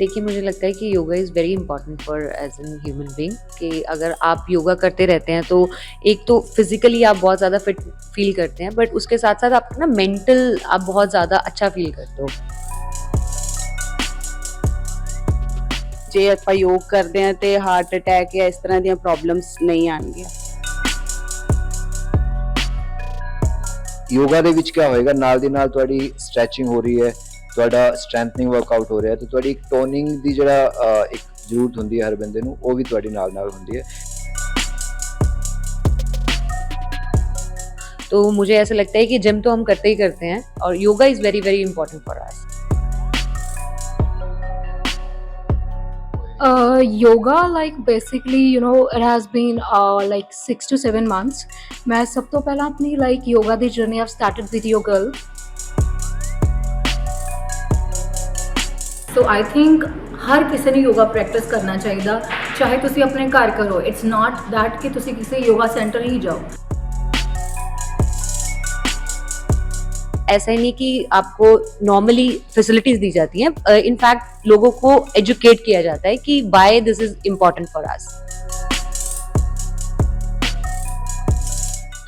देखिए मुझे लगता है कि yoga is very important for as an human being कि अगर आप योगा करते रहते हैं तो एक तो फिजिकली आप बहुत ज़्यादा फिट फील करते हैं बट उसके साथ साथ आप ना मेंटल आप बहुत ज़्यादा अच्छा फील करते हो ਜੇ ਆਪਾਂ ਯੋਗ ਕਰਦੇ ਹਾਂ ਤੇ ਹਾਰਟ ਅਟੈਕ ਜਾਂ ਇਸ ਤਰ੍ਹਾਂ ਦੀਆਂ ਪ੍ਰੋਬਲਮਸ ਨਹੀਂ ਆਣਗੀਆਂ ਯੋਗਾ ਦੇ ਵਿੱਚ ਕੀ ਹੋਏਗਾ ਨਾਲ ਦੀ ਨਾਲ ਤੁਹਾਡੀ ਸਟ੍ਰੈਚਿੰਗ ਹੋ ਰਹੀ ਹੈ ਤੁਹਾਡਾ ਸਟਰੈਂਥਨਿੰਗ ਵਰਕਆਊਟ ਹੋ ਰਿਹਾ ਤੇ ਤੁਹਾਡੀ ਇੱਕ ਟੋਨਿੰਗ ਦੀ ਜਿਹੜਾ ਅਹ, ਇੱਕ ਜ਼ਰੂਰਤ ਹੁੰਦੀ ਹੈ ਹਰ ਬੰਦੇ ਨੂੰ ਉਹ ਵੀ ਤੁਹਾਡੀ ਨਾਲ ਨਾਲ ਹੁੰਦੀ ਹੈ तो मुझे ऐसा लगता है कि जिम तो हम करते ही करते हैं और yoga is very very important for us Uh, yoga like basically you know it has been uh, like six to seven months ਮੈਂ ਸਭ ਤੋਂ ਪਹਿਲਾਂ ਆਪਣੀ like yoga the journey I've started with your girl so I think ਹਰ ਕਿਸੇ ਨੂੰ yoga practice ਕਰਨਾ ਚਾਹੀਦਾ ਚਾਹੇ ਤੁਸੀਂ ਆਪਣੇ ਘਰ ਕਰੋ ਇਟਸ ਨਾਟ ਦੈਟ ਕਿ ਤੁਸੀਂ ਕਿਸੇ ਯੋਗਾ ਸੈਂਟਰ ਹੀ ਜਾਓ ऐसा ही नहीं कि आपको नॉर्मली फैसिलिटीज दी जाती हैं इनफैक्ट लोगों को एजुकेट किया जाता है कि why this is important for us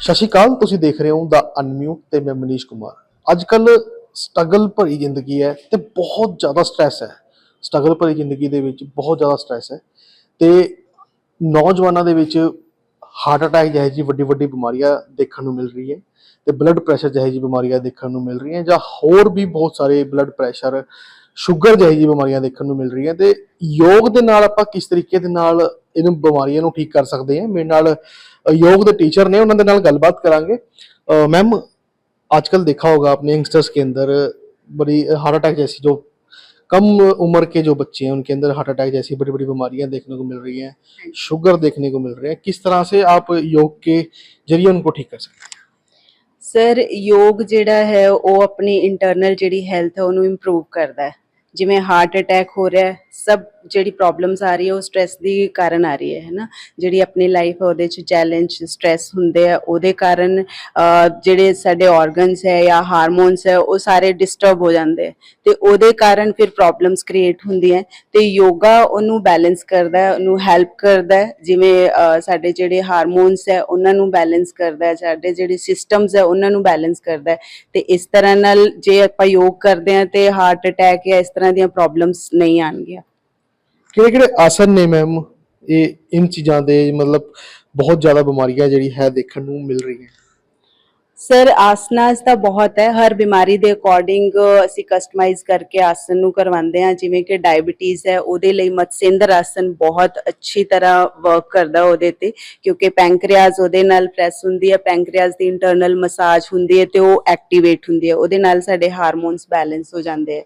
ਸਤਿ ਸ਼੍ਰੀ ਅਕਾਲ ਤੁਸੀਂ ਦੇਖ ਰਹੇ ਹੋ ਦਾ ਅਨਮਿਊਟ ਤੇ ਮੈਂ ਮਨੀਸ਼ ਕੁਮਾਰ ਅੱਜ ਕੱਲ ਸਟਰਗਲ ਭਰੀ ਜ਼ਿੰਦਗੀ ਹੈ ਤੇ ਬਹੁਤ ਜ਼ਿਆਦਾ ਸਟ੍ਰੈਸ ਹੈ ਸਟਰਗਲ ਭਰੀ ਜ਼ਿੰਦਗੀ ਦੇ ਵਿੱਚ ਬਹੁਤ ਜ਼ਿਆਦਾ ਸਟ੍ਰੈਸ ਹੈ ਤੇ ਨੌਜਵਾਨਾਂ ਦੇ ਵਿੱਚ ਹਾਰਟ ਅਟੈਕ ਜਿਹੇ ਜੀ ਵੱਡੀ ਵੱਡੀ ਬਿਮਾਰੀਆਂ ਦੇਖਣ ਨੂੰ ਮਿਲ ਰਹੀ ਹੈ ਤੇ ਬਲੱਡ ਪ੍ਰੈਸ਼ਰ ਜਿਹੇ ਜੀ ਬਿਮਾਰੀਆਂ ਦੇਖਣ ਨੂੰ ਮਿਲ ਰਹੀਆਂ ਜਾਂ ਹੋਰ ਵੀ ਬਹੁਤ ਸਾਰੇ ਬਲੱਡ ਪ੍ਰੈਸ਼ਰ ਸ਼ੂਗਰ ਜਿਹੇ ਜੀ ਬਿਮਾਰੀਆਂ ਦੇਖਣ ਨੂੰ ਮਿਲ ਰਹੀਆਂ ਤੇ ਯੋਗ ਦੇ ਨਾਲ ਆਪਾਂ ਕਿਸ ਤਰੀਕੇ ਦੇ ਨਾਲ ਇਹਨਾਂ ਬਿਮਾਰੀਆਂ ਨੂੰ ਠੀਕ ਕਰ ਸਕਦੇ ਹਾਂ ਮੇਰੇ ਨਾਲ अ, योग ਦੇ टीचर ने उन्होंने नाल गलबात करांगे मैम आजकल देखा होगा आपने यंगस्टर्स के अंदर बड़ी हार्ट अटैक जैसी जो कम उम्र के जो बच्चे हैं उनके अंदर हार्ट अटैक जैसी बड़ी बड़ी बीमारियां देखने को मिल रही हैं शुगर देखने को मिल रहे हैं किस तरह से आप योग के जरिए उनको ठीक कर सकते हैं ਸਰ ਯੋਗ ਜਿਹੜਾ ਹੈ ਉਹ ਆਪਣੀ ਇੰਟਰਨਲ ਜਿਹੜੀ ਹੈਲਥ ਹੈ ਉਹਨੂੰ ਇੰਪਰੂਵ ਕਰਦਾ ਹੈ ਜਿਵੇਂ ਹਾਰਟ ਅਟੈਕ ਹੋ ਰਿਹਾ ਹੈ ਸਭ ਜਿਹੜੀ ਪ੍ਰੋਬਲਮਸ ਆ ਰਹੀ ਹੈ, ਉਹ ਸਟ੍ਰੈਸ ਦੀ ਕਾਰਨ ਆ ਰਹੀ ਹੈ, ਹੈਨਾ? ਜਿਹੜੀ ਆਪਣੀ ਲਾਈਫ ਉਹਦੇ ਚ ਚੈਲੰਜ ਸਟ੍ਰੈਸ ਹੁੰਦੇ ਆ, ਉਹਦੇ ਕਾਰਨ ਜਿਹੜੇ ਸਾਡੇ ਆਰਗਨਸ ਹੈ ਜਾਂ ਹਾਰਮੋਨਸ ਹੈ, ਉਹ ਸਾਰੇ ਡਿਸਟਰਬ ਹੋ ਜਾਂਦੇ ਆ। ਤੇ ਉਹਦੇ ਕਾਰਨ ਫਿਰ ਪ੍ਰੋਬਲਮਸ ਕ੍ਰੀਏਟ ਹੁੰਦੀਆਂ ਤੇ ਯੋਗਾ ਉਹਨੂੰ ਬੈਲੈਂਸ ਕਰਦਾ ਹੈ, ਉਹਨੂੰ ਹੈਲਪ ਕਰਦਾ ਹੈ। ਜਿਵੇਂ ਸਾਡੇ ਜਿਹੜੇ ਹਾਰਮੋਨਸ ਹੈ, ਉਹਨਾਂ ਨੂੰ ਬੈਲੈਂਸ ਕਰਦਾ ਹੈ। ਸਾਡੇ ਜਿਹੜੇ ਸਿਸਟਮਸ ਹੈ, ਉਹਨਾਂ ਨੂੰ ਬੈਲੈਂਸ ਕਰਦਾ ਹੈ। ਤੇ ਇਸ ਤਰ੍ਹਾਂ ਨਾਲ ਜੇ ਆਪਾਂ ਯੋਗ ਕਰਦੇ ਹਾਂ, ਤੇ ਹਾਰਟ ਅਟੈਕ ਜਾਂ ਇਸ ਤਰ੍ਹਾਂ ਦੀਆਂ ਪ੍ਰੋਬਲਮਸ ਨਹੀਂ ਆਣਗੀਆਂ ਕਿਹੜੇ ਕਿਹੜੇ ਆਸਨ ਨੇ ਮੈਮ ਇਹ, ਇਨ ਚੀਜ਼ਾਂ ਦੇ ਮਤਲਬ ਬਹੁਤ ਜ਼ਿਆਦਾ ਬਿਮਾਰੀਆਂ ਜਿਹੜੀ ਹੈ ਦੇਖਣ ਨੂੰ ਮਿਲ ਰਹੀ ਹੈ ਸਰ ਆਸਨਾਸ ਤਾਂ ਬਹੁਤ ਹੈ। ਹਰ ਬਿਮਾਰੀ ਦੇ ਅਕੋਰਡਿੰਗ ਅਸੀਂ ਕਸਟਮਾਈਜ਼ ਕਰਕੇ ਆਸਨ ਨੂੰ ਕਰਵਾਉਂਦੇ ਹਾਂ। ਜਿਵੇਂ ਕਿ ਡਾਇਬੀਟੀਜ਼ ਹੈ, ਉਹਦੇ ਲਈ ਮਤਸੇਂਦਰ ਆਸਨ ਬਹੁਤ ਅੱਛੀ ਤਰ੍ਹਾਂ ਵਰਕ ਕਰਦਾ ਉਹਦੇ ਤੇ। ਕਿਉਂਕਿ ਪੈਂਕਰੀਆਸ ਉਹਦੇ ਨਾਲ ਪ੍ਰੈਸ ਹੁੰਦੀ ਹੈ ਪੈਂਕਰੀਆਸ ਦੀ ਇੰਟਰਨਲ ਮਸਾਜ ਹੁੰਦੀ ਹੈ ਤੇ ਉਹ ਐਕਟੀਵੇਟ ਹੁੰਦੀ ਹੈ। ਉਹਦੇ ਨਾਲ ਸਾਡੇ ਹਾਰਮੋਨਸ ਬੈਲੈਂਸ ਹੋ ਜਾਂਦੇ ਹੈ।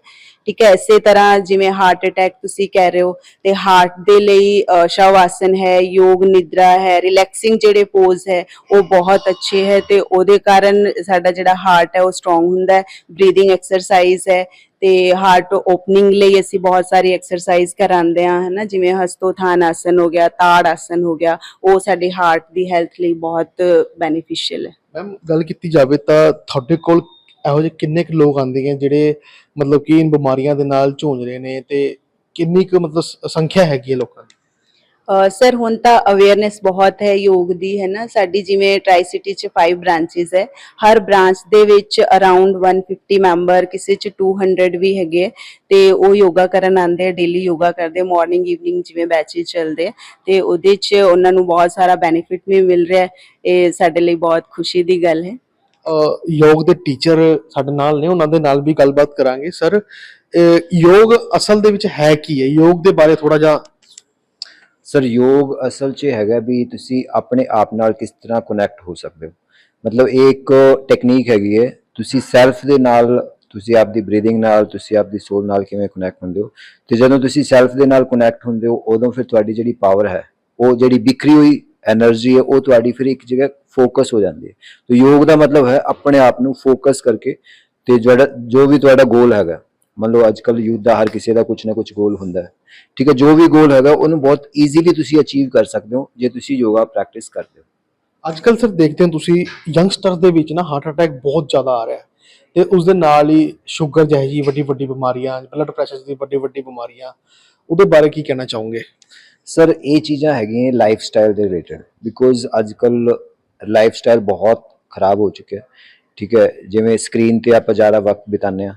ਠੀਕ ਹੈ, ਇਸੇ ਤਰ੍ਹਾਂ ਜਿਵੇਂ ਹਾਰਟ ਅਟੈਕ ਤੁਸੀਂ ਕਹਿ ਰਹੇ ਹੋ, ਤੇ ਹਾਰਟ ਦੇ ਲਈ ਸ਼ਵ ਆਸਨ ਹੈ, ਯੋਗ ਨਿਦਰਾ ਹੈ ਰਿਲੈਕਸਿੰਗ ਜਿਹੜੇ ਪੋਜ਼ ਹੈ, ਉਹ ਬਹੁਤ ਅੱਛੇ ਹੈ ਤੇ ਉਹਦੇ ਕਾਰਨ ਸਾਡਾ ਜਿਹੜਾ ਹਾਰਟ ਹੈ ਉਹ ਸਟਰੋਂਗ ਹੁੰਦਾ ਹੈ ਬਰੀਥਿੰਗ ਐਕਸਰਸਾਈਜ਼ ਹੈ ਤੇ ਹਾਰਟ ਓਪਨਿੰਗ ਲਈ ਅਸੀਂ ਬਹੁਤ ਸਾਰੀ ਐਕਸਰਸਾਈਜ਼ ਕਰਾਉਂਦੇ ਹਾਂ, ਹਨਾ, ਜਿਵੇਂ ਹਸਤੋਥਾਨ ਆਸਨ ਹੋ ਗਿਆ, ਤਾੜ ਆਸਨ ਹੋ ਗਿਆ, ਉਹ ਸਾਡੇ ਹਾਰਟ ਦੀ ਹੈਲਥ ਲਈ ਬਹੁਤ ਬੈਨੀਫੀਸ਼ੀਅਲ ਹੈ। ਮੈਮ ਗੱਲ ਕੀਤੀ ਜਾਵੇ ਤਾਂ ਤੁਹਾਡੇ ਕੋਲ ਇਹੋ ਜਿਹੇ ਕਿੰਨੇ ਕੁ ਲੋਕ ਆਉਂਦੇ ਹੈ ਜਿਹੜੇ ਮਤਲਬ ਕਿ ਇਨ ਬਿਮਾਰੀਆਂ ਦੇ ਨਾਲ ਝੂਝ ਰਹੇ ਨੇ ਤੇ ਕਿੰਨੀ ਕੁ ਮਤਲਬ ਸੰਖਿਆ ਹੈਗੀ ਹੈ ਲੋਕਾਂ ਦੀ? ਸਰ ਹੁਣ ਤਾਂ ਅਵੇਅਰਨੈਸ ਬਹੁਤ ਹੈ, ਯੋਗ ਦੀ, ਹੈ ਨਾ? ਸਾਡੀ ਜਿਵੇਂ ਟਰਾਈ ਸਿਟੀ ਚ 5 ਬ੍ਰਾਂਚੇਸ ਹੈ। ਹਰ ਬ੍ਰਾਂਚ ਦੇ ਵਿੱਚ ਅਰਾਊਂਡ 150 ਮੈਂਬਰ ਕਿਸੇ ਚ 200 ਵੀ ਹੈਗੇ। ਹੈ ਤੇ ਉਹ ਯੋਗਾ ਕਰਨ ਆਉਂਦੇ ਡੇਲੀ ਯੋਗਾ ਕਰਦੇ ਮਾਰਨਿੰਗ ਈਵਨਿੰਗ ਜਿਵੇਂ ਬੈਚੇਸ ਚੱਲਦੇ ਆ। ਤੇ ਉਹਦੇ ਚ ਉਹਨਾਂ ਨੂੰ ਬਹੁਤ ਸਾਰਾ ਬੈਨੀਫਿਟ ਵੀ ਮਿਲ ਰਿਹਾ ਇਹ ਸਾਡੇ ਲਈ ਬਹੁਤ ਖੁਸ਼ੀ ਦੀ ਗੱਲ ਹੈ। ਯੋਗ ਦੇ ਟੀਚਰ ਸਾਡੇ ਨਾਲ ਨੇ, ਉਹਨਾਂ ਦੇ ਨਾਲ ਵੀ ਗੱਲਬਾਤ ਕਰਾਂਗੇ। ਸਰ ਯੋਗ ਅਸਲ ਦੇ ਵਿੱਚ ਹੈ ਕੀ ਹੈ? ਯੋਗ ਦੇ ਬਾਰੇ ਥੋੜਾ ਜਿਹਾ ਸਰ, ਯੋਗ ਅਸਲ 'ਚ ਹੈਗਾ ਵੀ ਤੁਸੀਂ ਆਪਣੇ ਆਪ ਨਾਲ ਕਿਸ ਤਰ੍ਹਾਂ ਕਨੈਕਟ ਹੋ ਸਕਦੇ ਹੋ। ਮਤਲਬ ਇਹ ਇੱਕ ਟੈਕਨੀਕ ਹੈਗੀ ਹੈ। ਤੁਸੀਂ ਸੈਲਫ ਦੇ ਨਾਲ, ਤੁਸੀਂ ਆਪਦੀ ਬਰੀਥਿੰਗ ਨਾਲ, ਤੁਸੀਂ ਆਪਦੀ ਸੋਲ ਨਾਲ ਕਿਵੇਂ ਕਨੈਕਟ ਹੁੰਦੇ ਹੋ। ਤੇ ਜਦੋਂ ਤੁਸੀਂ ਸੈਲਫ ਦੇ ਨਾਲ ਕਨੈਕਟ ਹੁੰਦੇ ਹੋ, ਉਦੋਂ ਫਿਰ ਤੁਹਾਡੀ ਜਿਹੜੀ ਪਾਵਰ ਹੈ, ਉਹ ਜਿਹੜੀ ਬਿਖਰੀ ਹੋਈ એનર્ਜੀ ਹੈ, ਉਹ ਤੁਹਾਡੀ ਫਿਰ ਇੱਕ ਜਗ੍ਹਾ ਫੋਕਸ ਹੋ ਜਾਂਦੀ ਹੈ। ਤੇ ਯੋਗ ਦਾ ਮਤਲਬ ਹੈ ਆਪਣੇ ਆਪ ਨੂੰ ਫੋਕਸ ਕਰਕੇ ਤੇ ਜਿਹੜਾ, ਜੋ ਵੀ ਤੁਹਾਡਾ ਗੋਲ ਹੈਗਾ ਮੰਨ ਲਓ ਅੱਜ ਕੱਲ ਯੂਥ ਦਾ ਹਰ ਕਿਸੇ ਦਾ ਕੁਝ ਨਾ ਕੁਝ ਗੋਲ ਹੁੰਦਾ ਹੈ। ਠੀਕ ਹੈ ਜੋ ਵੀ ਗੋਲ ਹੈਗਾ ਉਹਨੂੰ ਬਹੁਤ ਈਜ਼ੀਲੀ ਤੁਸੀਂ ਅਚੀਵ ਕਰ ਸਕਦੇ ਹੋ ਜੇ ਤੁਸੀਂ ਯੋਗਾ ਪ੍ਰੈਕਟਿਸ ਕਰਦੇ ਹੋ। ਅੱਜ ਕੱਲ ਸਰ ਦੇਖਦੇ ਹੋ ਤੁਸੀਂ ਯੰਗਸਟਰ ਦੇ ਵਿੱਚ ਨਾ ਹਾਰਟ ਅਟੈਕ ਬਹੁਤ ਜ਼ਿਆਦਾ ਆ ਰਿਹਾ ਤੇ ਉਸ ਦੇ ਨਾਲ ਹੀ ਸ਼ੂਗਰ ਜਿਹੀ ਜੀ ਵੱਡੀ ਵੱਡੀ ਬਿਮਾਰੀਆਂ ਬਲੱਡ ਪ੍ਰੈਸ਼ਰ ਦੀ ਵੱਡੀ ਵੱਡੀ ਬਿਮਾਰੀਆਂ ਉਹਦੇ ਬਾਰੇ ਕੀ ਕਹਿਣਾ ਚਾਹੋਗੇ? ਸਰ ਇਹ ਚੀਜ਼ਾਂ ਹੈਗੀਆਂ ਲਾਈਫ ਸਟਾਈਲ ਦੇ ਰਿਲੇਟਡ ਬਿਕੋਜ਼ ਅੱਜ ਕੱਲ ਲਾਈਫ ਸਟਾਈਲ ਬਹੁਤ ਖਰਾਬ ਹੋ ਚੁੱਕਿਆ ਠੀਕ ਹੈ ਜਿਵੇਂ ਸਕਰੀਨ ਤੇ ਆਪਾਂ ਜ਼ਿਆਦਾ ਵਕਤ ਬਿਤਾਉਂਦੇ ਆ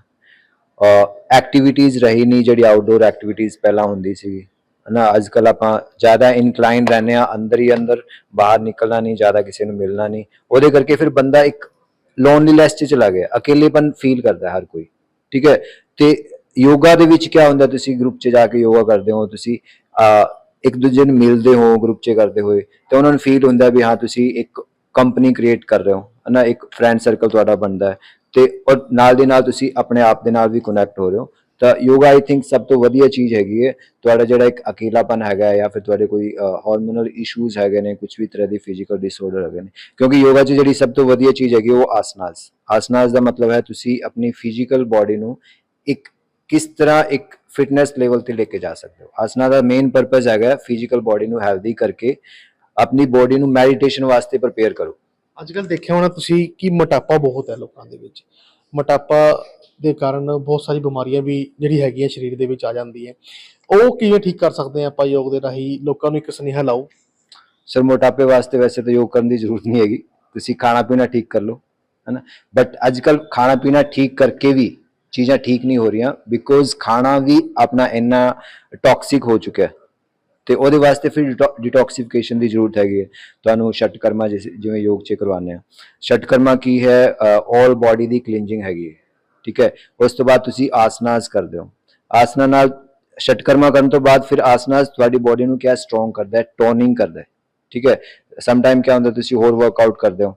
ਐਕਟੀਵਿਟੀਜ਼ ਰਹੀ ਨਹੀਂ ਜਿਹੜੀ ਆਊਟਡੋਰ ਐਕਟੀਵਿਟੀਜ਼ ਪਹਿਲਾਂ ਹੁੰਦੀ ਸੀ ਹਨਾ ਅੱਜ ਕੱਲ ਆਪਾਂ ਜ਼ਿਆਦਾ ਇਨਕਲਾਈਨ ਰਹਿੰਦੇ ਆ ਅੰਦਰ ਹੀ ਅੰਦਰ, ਬਾਹਰ ਨਿਕਲਣਾ ਨਹੀਂ ਜ਼ਿਆਦਾ ਕਿਸੇ ਨੂੰ ਮਿਲਣਾ ਨਹੀਂ ਉਹਦੇ ਕਰਕੇ ਫਿਰ ਬੰਦਾ ਇੱਕ ਲੋਨਲੀਨੈਸ 'ਚ ਚਲਾ ਗਿਆ। ਅਕੇਲੇਪਨ ਫੀਲ ਕਰਦਾ ਹਰ ਕੋਈ। ਠੀਕ ਹੈ? ਤੇ ਯੋਗਾ ਦੇ ਵਿੱਚ ਕੀ ਹੁੰਦਾ ਤੁਸੀਂ ਗਰੁੱਪ 'ਚ ਜਾ ਕੇ ਯੋਗਾ ਕਰਦੇ ਹੋ, ਤੁਸੀਂ ਇੱਕ ਦੂਜੇ ਨੂੰ ਮਿਲਦੇ ਹੋ ਗਰੁੱਪ 'ਚ ਕਰਦੇ ਹੋਏ, ਤੇ ਉਹਨਾਂ ਨੂੰ ਫੀਲ ਹੁੰਦਾ ਵੀ ਹਾਂ, ਤੁਸੀਂ ਇੱਕ ਕੰਪਨੀ ਕ੍ਰੀਏਟ ਕਰ ਰਹੇ ਹੋ। ਨਾ ਇੱਕ ਫਰੈਂਡ ਸਰਕਲ ਤੁਹਾਡਾ ਬਣਦਾ ਹੈ। ਤੇ ਔਰ ਨਾਲ ਦੇ ਨਾਲ ਤੁਸੀਂ ਆਪਣੇ ਆਪ ਦੇ ਨਾਲ ਵੀ ਕਨੈਕਟ ਹੋ ਰਹੇ ਹੋ। ਤਾਂ ਯੋਗਾ ਆਈ ਥਿੰਕ ਸਭ ਤੋਂ ਵਧੀਆ ਚੀਜ਼ ਹੈਗੀ ਹੈ। ਤੁਹਾਡਾ ਜਿਹੜਾ ਇੱਕ ਅਕੇਲਾਪਨ ਹੈਗਾ ਜਾਂ ਫਿਰ ਤੁਹਾਡੇ ਕੋਈ ਹਾਰਮੋਨਲ ਇਸ਼ੂਜ਼ ਹੈਗੇ ਨੇ ਕੁਝ ਵੀ ਤਰ੍ਹਾਂ ਦੀ ਫਿਜ਼ੀਕਲ ਡਿਸਆਰਡਰ ਹੈਗੇ ਨੇ। ਕਿਉਂਕਿ ਯੋਗਾ 'ਚ ਜਿਹੜੀ ਸਭ ਤੋਂ ਵਧੀਆ ਚੀਜ਼ ਹੈਗੀ ਉਹ ਆਸਨਾਸ ਆਸਨਾਸ ਦਾ ਮਤਲਬ ਹੈ ਤੁਸੀਂ ਆਪਣੀ ਫਿਜ਼ੀਕਲ ਬਾਡੀ ਨੂੰ ਇੱਕ ਕਿਸ ਤਰ੍ਹਾਂ ਇੱਕ ਫਿਟਨੈਸ ਲੈਵਲ ਤੇ ਲੈ ਕੇ ਜਾ ਸਕਦੇ ਹੋ। ਆਸਨਾ ਦਾ ਮੇਨ ਪਰਪਸ ਹੈਗਾ ਫਿਜ਼ੀਕਲ ਬਾਡੀ ਨੂੰ ਹੈਲਦੀ ਕਰਕੇ ਆਪਣੀ ਬਾਡੀ ਨੂੰ ਮੈਡੀਟੇਸ਼ਨ ਵਾਸਤੇ ਪ੍ਰਪੇਅਰ ਕਰੋ। ਅੱਜ ਕੱਲ ਦੇਖਿਆ ਹੋਣਾ ਤੁਸੀਂ ਕਿ ਮੋਟਾਪਾ ਬਹੁਤ ਹੈ ਲੋਕਾਂ ਦੇ ਵਿੱਚ। ਮੋਟਾਪਾ ਦੇ ਕਾਰਨ ਬਹੁਤ ਸਾਰੀ ਬਿਮਾਰੀਆਂ ਵੀ ਜਿਹੜੀ ਹੈਗੀਆਂ ਸਰੀਰ ਦੇ ਵਿੱਚ ਆ ਜਾਂਦੀ ਹੈ। ਉਹ ਕਿਵੇਂ ਠੀਕ ਕਰ ਸਕਦੇ ਆ ਆਪਾਂ ਯੋਗ ਦੇ ਰਾਹੀਂ? ਲੋਕਾਂ ਨੂੰ ਇੱਕ ਸੁਨੇਹਾ ਲਾਓ। ਸਰ, ਮੋਟਾਪੇ ਵਾਸਤੇ ਵੈਸੇ ਤਾਂ ਯੋਗ ਕਰਨ ਦੀ ਜ਼ਰੂਰਤ ਨਹੀਂ ਹੈਗੀ। ਤੁਸੀਂ ਖਾਣਾ ਪੀਣਾ ਠੀਕ ਕਰ ਲਓ, ਹੈਨਾ? ਬਟ ਅੱਜ ਕੱਲ ਖਾਣਾ ਪੀਣਾ ਠੀਕ ਕਰਕੇ ਵੀ ਚੀਜ਼ਾਂ ਠੀਕ ਨਹੀਂ ਹੋ ਰਹੀਆਂ ਬਿਕੋਜ਼ ਖਾਣਾ ਵੀ ਆਪਣਾ ਇੰਨਾ ਟੌਕਸਿਕ ਹੋ ਚੁੱਕਿਆ। ਹੈ ਤੇ ਉਹਦੇ ਵਾਸਤੇ ਫਿਰ ਡਿਟੌਕਸੀਫਿਕੇਸ਼ਨ ਦੀ ਜ਼ਰੂਰਤ ਹੈਗੀ ਹੈ। ਤੁਹਾਨੂੰ ਸ਼ਟਕਰਮਾ ਜਿਸ- ਜਿਵੇਂ ਯੋਗ ਚ ਕਰਵਾਉਂਦੇ ਆ ਸ਼ਟਕਰਮਾ ਕੀ ਹੈ? ਆਲ ਬਾਡੀ ਦੀ ਕਲੀਨਜਿੰਗ ਹੈਗੀ ਹੈ। ਠੀਕ ਹੈ? ਉਸ ਤੋਂ ਬਾਅਦ ਤੁਸੀਂ ਆਸਨਾਸ ਕਰਦੇ ਹੋ। ਆਸਨਾ ਨਾਲ ਸ਼ਟਕਰਮਾ ਕਰਨ ਤੋਂ ਬਾਅਦ ਫਿਰ ਆਸਨਾਸ ਤੁਹਾਡੀ ਬਾਡੀ ਨੂੰ ਕਿਆ ਸਟਰੋਂਗ ਕਰਦਾ ਹੈ? ਟੋਨਿੰਗ ਕਰਦਾ ਹੈ। ਠੀਕ ਹੈ? ਸਮ ਟਾਈਮ ਕਿਆ ਹੁੰਦਾ, ਤੁਸੀਂ ਹੋਰ ਵਰਕਆਊਟ ਕਰਦੇ ਹੋ।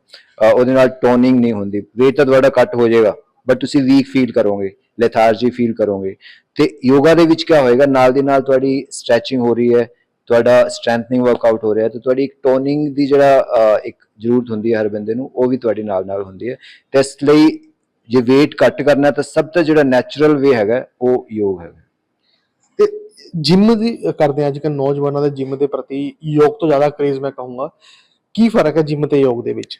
ਉਹਦੇ ਨਾਲ ਟੋਨਿੰਗ ਨਹੀਂ ਹੁੰਦੀ। weight ਤਾਂ ਤੁਹਾਡਾ ਘੱਟ ਹੋ ਜਾਏਗਾ। ਬਟ ਤੁਸੀਂ ਵੀਕ ਫੀਲ ਕਰੋਗੇ ਲੈਥਾਰਜੀ ਫੀਲ ਕਰੋਗੇ। ਤੇ ਯੋਗਾ ਦੇ ਵਿੱਚ ਕੀ ਹੋਏਗਾ? ਨਾਲ ਦੀ ਨਾਲ ਤੁਹਾਡੀ ਸਟ੍ਰੈਚਿੰਗ ਹੋ ਰਹੀ ਹੈ ਤੁਹਾਡਾ ਸਟਰੈਂਥਨਿੰਗ ਵਰਕਆਊਟ ਹੋ ਰਿਹਾ ਤੇ ਤੁਹਾਡੀ ਇੱਕ ਟੋਨਿੰਗ ਦੀ ਜਿਹੜਾ ਇੱਕ ਜ਼ਰੂਰਤ ਹੁੰਦੀ ਹੈ ਹਰ ਬੰਦੇ ਨੂੰ ਉਹ ਵੀ ਤੁਹਾਡੀ ਨਾਲ ਨਾਲ ਹੁੰਦੀ ਹੈ। ਤੇ ਇਸ ਲਈ ਜੇ weight ਘੱਟ ਕਰਨਾ ਹੈ ਤਾਂ ਸਭ ਤੋਂ ਜਿਹੜਾ ਨੈਚੁਰਲ ਵੇ ਹੈਗਾ ਉਹ ਯੋਗ ਹੈਗਾ। ਤੇ ਜਿਮ ਦੀ ਕਰਦੇ ਅੱਜ ਕੱਲ ਨੌਜਵਾਨਾਂ ਦੇ ਜਿਮ ਦੇ ਪ੍ਰਤੀ ਯੋਗ ਤੋਂ ਜ਼ਿਆਦਾ ਕ੍ਰੇਜ਼ ਮੈਂ ਕਹੂੰਗਾ। ਕੀ ਫ਼ਰਕ ਹੈ ਜਿਮ ਤੇ ਯੋਗ ਦੇ ਵਿੱਚ?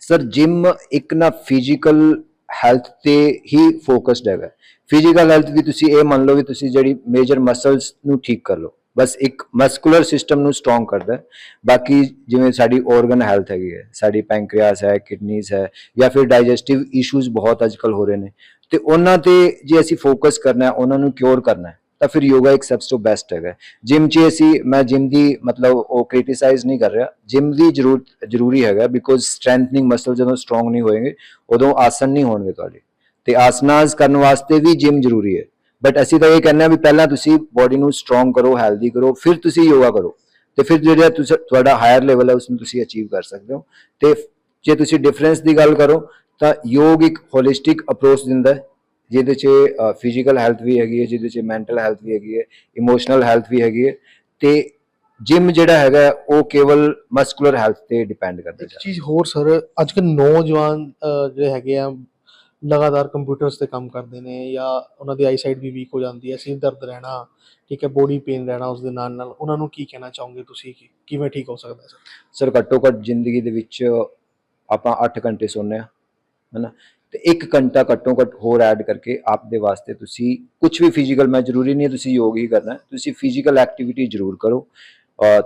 ਸਰ ਜਿਮ ਇੱਕ ਨਾ ਫਿਜ਼ੀਕਲ ਹੈਲਥ ਤੇ ਹੀ ਫੋਕਸਡ ਹੈਗਾ ਫਿਜ਼ੀਕਲ ਹੈਲਥ ਵੀ ਤੁਸੀਂ ਇਹ ਮੰਨ ਲਓ ਵੀ ਤੁਸੀਂ ਜਿਹੜੀ ਮੇਜਰ ਮਸਲਸ ਨੂੰ ਠੀਕ ਕਰ ਲਓ। ਬਸ ਇੱਕ ਮਸਕੂਲਰ ਸਿਸਟਮ ਨੂੰ ਸਟਰੋਂਗ ਕਰਦਾ ਬਾਕੀ ਜਿਵੇਂ ਸਾਡੀ ਆਰਗਨ ਹੈਲਥ ਹੈਗੀ ਹੈ, ਸਾਡੀ ਪੈਂਕ੍ਰੀਆਸ ਹੈ ਕਿਡਨੀਜ਼ ਹੈ, ਜਾਂ ਫਿਰ ਡਾਈਜੈਸਟਿਵ ਇਸ਼ੂਜ਼ ਬਹੁਤ ਅੱਜਕੱਲ ਹੋ ਰਹੇ ਨੇ। ਤੇ ਉਹਨਾਂ ਤੇ ਜੇ ਅਸੀਂ ਫੋਕਸ ਕਰਨਾ ਹੈ, ਉਹਨਾਂ ਨੂੰ ਕਿਉਰ ਕਰਨਾ ਹੈ। ਤਾਂ ਫਿਰ ਯੋਗਾ ਇੱਕ ਸਭ ਤੋਂ ਬੈਸਟ ਹੈਗਾ। ਜਿਮ 'ਚ ਅਸੀਂ, ਮੈਂ ਜਿਮ ਦੀ ਮਤਲਬ ਉਹ ਕ੍ਰਿਟਿਸਾਈਜ਼ ਨਹੀਂ ਕਰ ਰਿਹਾ। ਜਿਮ ਦੀ ਜ਼ਰੂਰ, ਜ਼ਰੂਰੀ ਹੈਗਾ ਬਿਕੋਜ਼ ਸਟਰੈਂਥਨਿੰਗ ਮਸਲ ਜਦੋਂ ਸਟਰੋਂਗ ਨਹੀਂ ਹੋਏਗੇ, ਉਦੋਂ ਆਸਨ ਨਹੀਂ ਹੋਣਗੇ ਤੁਹਾਡੇ। ਤੇ ਆਸਨਾਸ ਕਰਨ ਵਾਸਤੇ ਵੀ ਜਿਮ ਜ਼ਰੂਰੀ ਹੈ। ਬਟ ਅਸੀਂ ਤਾਂ ਇਹ ਕਹਿੰਦੇ ਆ ਵੀ ਪਹਿਲਾਂ ਤੁਸੀਂ ਬਾਡੀ ਨੂੰ ਸਟਰੋਂਗ ਕਰੋ ਹੈਲਦੀ ਕਰੋ, ਫਿਰ ਤੁਸੀਂ ਯੋਗਾ ਕਰੋ। ਤੇ ਫਿਰ ਜਿਹੜਾ ਤੁਸੀਂ, ਤੁਹਾਡਾ ਹਾਇਰ ਲੈਵਲ ਹੈ ਉਸ ਨੂੰ ਤੁਸੀਂ ਅਚੀਵ ਕਰ ਸਕਦੇ ਹੋ। ਤੇ ਜੇ ਤੁਸੀਂ ਡਿਫਰੈਂਸ ਦੀ ਗੱਲ ਕਰੋ, ਤਾਂ ਯੋਗ ਇੱਕ ਹੋਲਿਸਟਿਕ ਅਪਰੋਚ ਦਿੰਦਾ ਹੈ। ਜਿਹਦੇ 'ਚ ਫਿਜ਼ੀਕਲ ਹੈਲਥ ਵੀ ਹੈਗੀ ਹੈ ਜਿਹਦੇ 'ਚ ਮੈਂਟਲ ਹੈਲਥ ਵੀ ਹੈਗੀ ਹੈ ਇਮੋਸ਼ਨਲ ਹੈਲਥ ਵੀ ਹੈਗੀ ਹੈ ਤੇ ਜਿਮ ਜਿਹੜਾ ਹੈਗਾ ਉਹ ਕੇਵਲ ਮਸਕੂਲਰ ਹੈਲਥ ਤੇ ਡਿਪੈਂਡ ਕਰਦਾ ਇੱਕ ਹੈ ਚੀਜ਼ ਹੋਰ ਸਰ ਅੱਜ ਕੱਲ ਨੌਜਵਾਨ ਜਿਹੜੇ ਹੈਗੇ ਆ ਲਗਾਤਾਰ ਕੰਪਿਊਟਰਸ ਤੇ ਕੰਮ ਕਰਦੇ ਨੇ ਜਾਂ ਉਹਨਾਂ ਦੀ ਆਈਸਾਈਟ ਵੀ ਵੀਕ ਹੋ ਜਾਂਦੀ ਹੈ ਸਿਰ ਦਰਦ ਰਹਿਣਾ ਠੀਕ ਹੈ ਬੋਡੀ ਪੇਨ ਰਹਿਣਾ ਉਸ ਦੇ ਨਾਲ ਨਾਲ ਉਹਨਾਂ ਨੂੰ ਕੀ ਕਹਿਣਾ ਚਾਹੋਗੇ ਤੁਸੀਂ? ਕਿ ਕਿਵੇਂ ਠੀਕ ਹੋ ਸਕਦਾ ਸਰ ਸਰ ਘੱਟੋ ਘੱਟ ਜ਼ਿੰਦਗੀ ਦੇ ਵਿੱਚ ਆਪਾਂ 8 ਘੰਟੇ ਸੌਂਦੇ ਆ ਹਨਾ? ਤੇ 1 ਘੰਟਾ ਘੱਟੋ ਘੱਟ ਹੋਰ ਐਡ ਕਰਕੇ ਆਪ ਦੇ ਵਾਸਤੇ ਤੁਸੀਂ ਕੁਝ ਵੀ ਫਿਜ਼ੀਕਲ ਮੈਂ ਜ਼ਰੂਰੀ ਨਹੀਂ ਤੁਸੀਂ ਯੋਗ ਹੀ ਕਰਨਾ, ਤੁਸੀਂ ਫਿਜ਼ੀਕਲ ਐਕਟੀਵਿਟੀ ਜ਼ਰੂਰ ਕਰੋ।